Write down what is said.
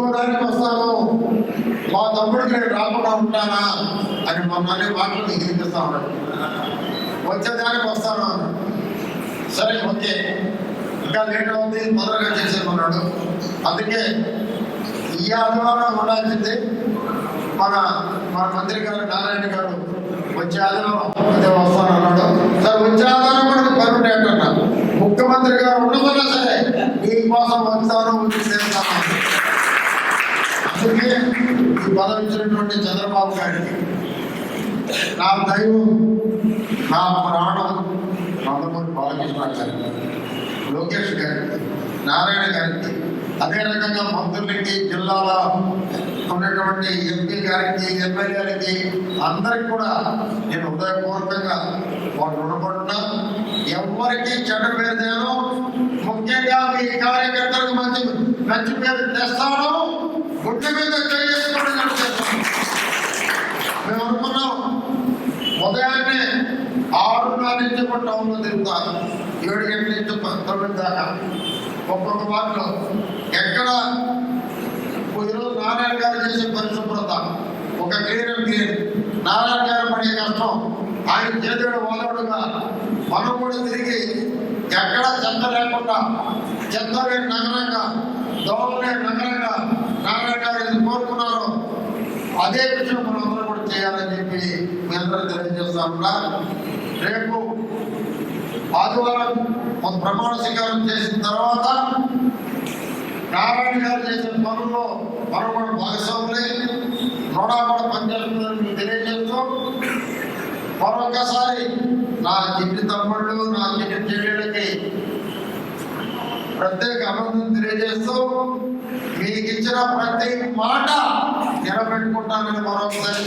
ఇంకో దానికి వస్తాను. మా తమ్ముడికి నేను రాకుండా ఉంటానా అని మొన్న అనే మాటలు నిగ్రహిస్తా ఉన్నాడు. వచ్చేదానికి వస్తాను. సరే ఓకే. ఇంకా లేట్ అవుతుంది. తొందరగా చేసేమన్నాడు అందుకే ఈ ఆదివారం ఉండాల్సింది మన మన మంత్రి గారు నారాయణ గారు వచ్చే ఆదివారం వస్తాను అన్నాడు. సరే వచ్చే ఆదివారం మనకు పర్మనెంట్ ముఖ్యమంత్రి గారు ఉండమన్నా సరే మీకోసం వస్తాను వచ్చి చేస్తాను అందుకే ఈ పదవి ఇచ్చినటువంటి చంద్రబాబు గారికి నా దైవం నా ప్రాణం నందమూరి బాలకృష్ణ గారికి లోకేష్ గారికి నారాయణ గారికి అదే రకంగా మంత్రులకి జిల్లాలో ఉన్నటువంటి ఎంపీ గారికి ఎమ్మెల్యేలకి అందరికి కూడా నేను హృదయపూర్వకంగా వాళ్ళు రుణపడుతున్నా. ఎవరికి చెడ్డ పేరు నేను ముఖ్యంగా మీ కార్యకర్తలకు మంచి మంచి పేరు తెస్తాను. గుడ్డ మీద చేసుకుంటూ నడిచేస్తాం మేము అనుకున్నాం ఉదయాన్నే ఆరున్నర నుంచి ఒక టౌన్లో తిరుగుతాను ఏడు గంటల నుంచి పంతొమ్మిది దాకా. ఒక్కొక్క వాటిలో ఎక్కడ ఈరోజు నారాయణ గారు చేసే పరిశుభ్రత ఒక క్లీన్ క్లీన్ నారాయణ గారు పడే కష్టం ఆయన చేతుడు వాదవుడుగా మనం కూడా తిరిగి ఎక్కడ చెత్త లేకుండా చెత్త లేని నగరంగా దోమలే నగరంగా నారాయణ గారు ఇది కోరుకున్నారు. అదే విషయం మనం అందరం కూడా చేయాలని చెప్పి మీ అందరూ తెలియజేస్తా రేపు ఆదివారం కొంత ప్రమాణ స్వీకారం చేసిన తర్వాత నారాయణ గారు చేసిన పనుల్లో మనం కూడా భాగస్వాములే నోడా కూడా పనిచేస్తుందని మీకు తెలియజేస్తూ మరొకసారి నా చిట్టి తమ్ముళ్ళు నా చిట్టి చెల్లెళ్ళకి ప్రత్యేక అభినందన తెలియజేస్తూ మీకు ఇచ్చిన ప్రతి మాట నిలబెట్టుకుంటానని మరొకసారి